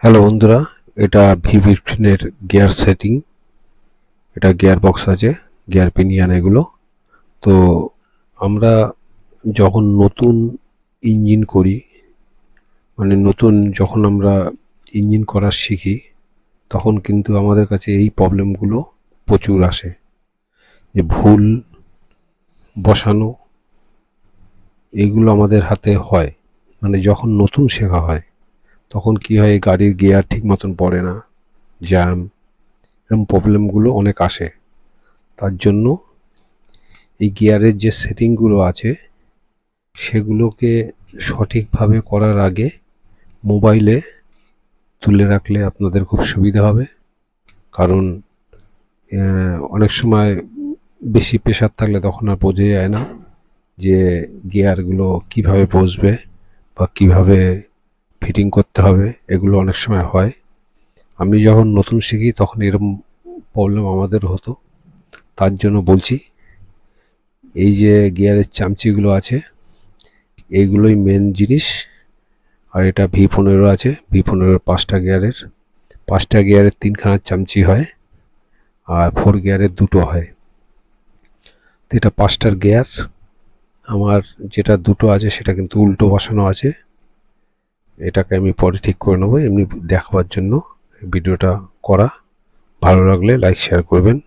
Hello বন্ধুরা, এটা V ফিফটিনের গিয়ার সেটিং। এটা গিয়ার বক্স আছে, গিয়ার পিনিয়ান এগুলো। তো আমরা যখন নতুন ইঞ্জিন করি মানে নতুন যখন আমরা ইঞ্জিন করা শিখি, তখন কিন্তু আমাদের কাছে এই প্রবলেমগুলো প্রচুর আসে। যে ভুল বসানো, এগুলো আমাদের হাতে হয়। মানে যখন নতুন শেখা হয় তখন কি হয় গাড়ির গিয়ার ঠিক মতন পড়ে না জ্যাম এরকম প্রবলেমগুলো অনেক আসে। তার জন্য এই গিয়ারের যে সেটিংগুলো আছে, সেগুলোকে সঠিকভাবে করার আগে মোবাইলে তুলে রাখলে আপনাদের খুব সুবিধা হবে। কারণ অনেক সময় বেশি প্রেশার থাকলে তখন আর বোঝা যায় না যে গিয়ারগুলো কীভাবে বসবে বা কীভাবে ফিটিং করতে হবে, এগুলো অনেক সময় হয়। আমি যখন নতুন শিখি তখন এরকম প্রবলেম আমাদের হতো, তার জন্য বলছি, এই যে গিয়ারের চামচিগুলো আছে এইগুলোই মেন জিনিস, আর এটা ভি পনেরো আছে ভি পনেরোর পাঁচটা গিয়ারের পাঁচটা গিয়ারের তিনখানা চামচি হয়, আর ফোর গিয়ারের দুটো হয়। তো এটা পাঁচটার গিয়ার আমার যেটা দুটো আছে সেটা কিন্তু উল্টো বসানো আছে। এটাকে আমি পরে ঠিক করে নেব, এমনি দেখাবার জন্য ভিডিওটা করা। ভালো লাগলে লাইক শেয়ার করবেন।